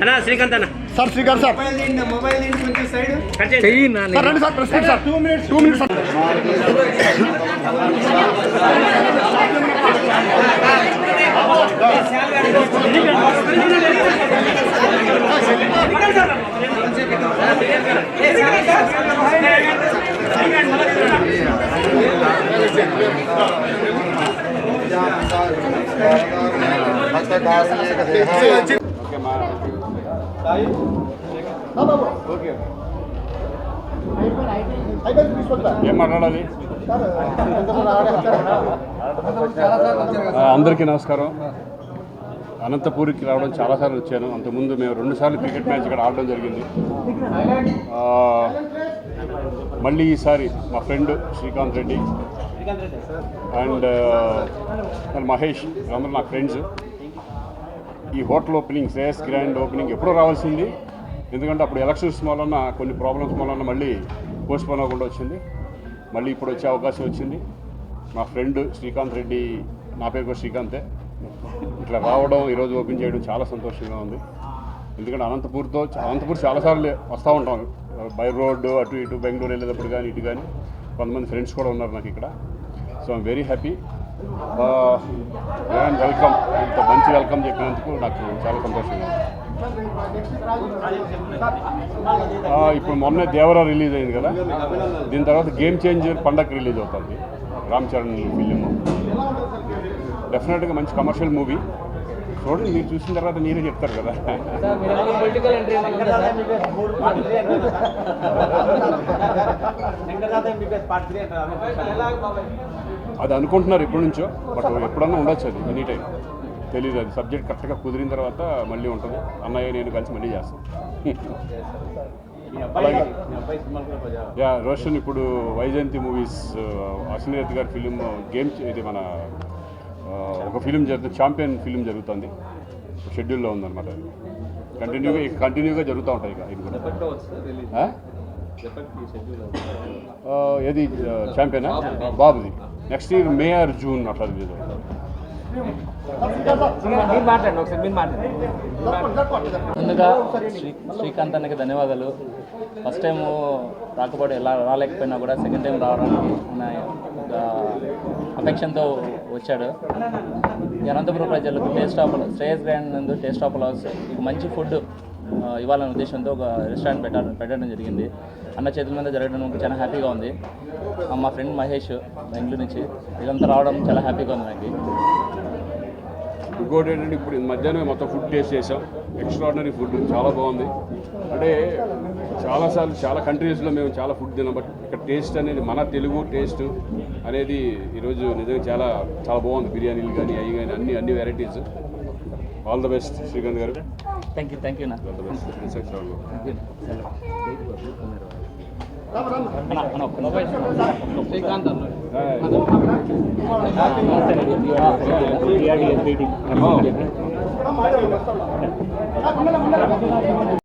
అన్న శ్రీకాంత్ అన్న sir Srikanth sir. రండి sir press sir. Two minutes two minutes sir. ఏం మాట్లాడాలి అందరికీ నమస్కారం. అనంతపూరికి రావడం చాలాసార్లు వచ్చాను. అంతకుముందు మేము రెండుసార్లు క్రికెట్ మ్యాచ్ ఇక్కడ ఆడడం జరిగింది. మళ్ళీ ఈసారి మా friend Srikanth Reddy and uh, Mahesh అందరూ నా ఫ్రెండ్స్ ఈ hotel opening Shreyas grand opening ఎప్పుడో రావాల్సింది. ఎందుకంటే అప్పుడు ఎలక్షన్స్ వలన కొన్ని ప్రాబ్లమ్స్ వలన మళ్ళీ పోస్ట్పోన్ అవ్వకుండా వచ్చింది. మళ్ళీ ఇప్పుడు వచ్చే అవకాశం వచ్చింది. మా ఫ్రెండ్ శ్రీకాంత్ రెడ్డి నా పేరు కూడా శ్రీకాంతే. ఇట్లా రావడం ఈరోజు ఓపెన్ చేయడం చాలా సంతోషంగా ఉంది. ఎందుకంటే అనంతపూర్తో అనంతపూర్ చాలాసార్లు వస్తూ ఉంటాం. బై రోడ్డు అటు ఇటు బెంగళూరు వెళ్ళేటప్పుడు కానీ ఇటు కానీ కొంతమంది ఫ్రెండ్స్ కూడా ఉన్నారు నాకు ఇక్కడ. So I'm very happy and welcome ఇంత మంచి వెల్కమ్ చెప్పినందుకు నాకు చాలా సంతోషంగా ఇప్పుడు మొన్నే దేవరా రిలీజ్ అయింది కదా? దీని తర్వాత గేమ్ చేంజర్ పండగ రిలీజ్ అవుతుంది. రామ్ చరణ్ ఫిలిం డెఫినెట్గా మంచి కమర్షియల్ మూవీ చూడండి మీరు చూసిన తర్వాత మీరే చెప్తారు కదా. అది అనుకుంటున్నారు ఎప్పటి నుంచో బట్ ఎప్పుడన్నా ఉండొచ్చు అది ఎనీ టైం. తెలియదు అది. సబ్జెక్ట్ కరెక్ట్గా కుదిరిన తర్వాత మళ్ళీ ఉంటుంది. అన్నయ్య నేను కలిసి మళ్ళీ చేస్తాం. అలాగే. యా రోషన్ ఇప్పుడు వైజయంతి మూవీస్ అశ్వనీరత్ గారి ఫిలిం గేమ్ ఇది మన ఒక ఫిలిం జరుగుతుంది ఛాంపియన్ ఫిలిం జరుగుతుంది. షెడ్యూల్లో ఉందన్నమాట. కంటిన్యూగా కంటిన్యూగా జరుగుతూ ఉంటాయి ఇక ఇది కూడా. ఏది ఛాంపియన్ బాబుది. Next year May or June అట్లా రిలీజ్ మీరు ముందుగా శ్రీ శ్రీకాంత్ అన్నకి ధన్యవాదాలు. ఫస్ట్ టైం రాకపోవడం ఎలా రాలేకపోయినా కూడా సెకండ్ టైం రావడానికి అఫెక్షన్తో వచ్చాడు. అనంతపురం ప్రజలకు టేస్ట్ ఆఫ్ శ్రేయస్ గ్రాండ్ నందు టేస్ట్ ఆఫ్ లవ్స్ ఒక మంచి ఫుడ్ uh, ఇవ్వాలనే ఉద్దేశంతో ఒక రెస్టారెంట్ పెట్ట పెట్టడం జరిగింది. అన్న చేతుల మీద జరగడం నాకు చాలా హ్యాపీగా ఉంది. మా ఫ్రెండ్ మహేష్ బెంగళూరు నుంచి. ఇదంతా రావడం చాలా హ్యాపీగా ఉంది నాకు. ఇంకోటి ఏంటంటే ఇప్పుడు మధ్యాహ్నం మొత్తం ఫుడ్ టేస్ట్ చేసాం ఎక్స్ట్రాడినరీ ఫుడ్ చాలా బాగుంది. అంటే చాలాసార్లు చాలా కంట్రీస్లో మేము చాలా ఫుడ్ తిన్నాం బట్ ఇక్కడ టేస్ట్ అనేది మన తెలుగు టేస్ట్ అనేది ఈరోజు నిజంగా చాలా చాలా బాగుంది. బిర్యానీలు కానీ అవి కానీ అన్ని అన్ని varieties all the best Srikanth గారు. Thank you thank you Srikanth అన్న శ్రీకాంత్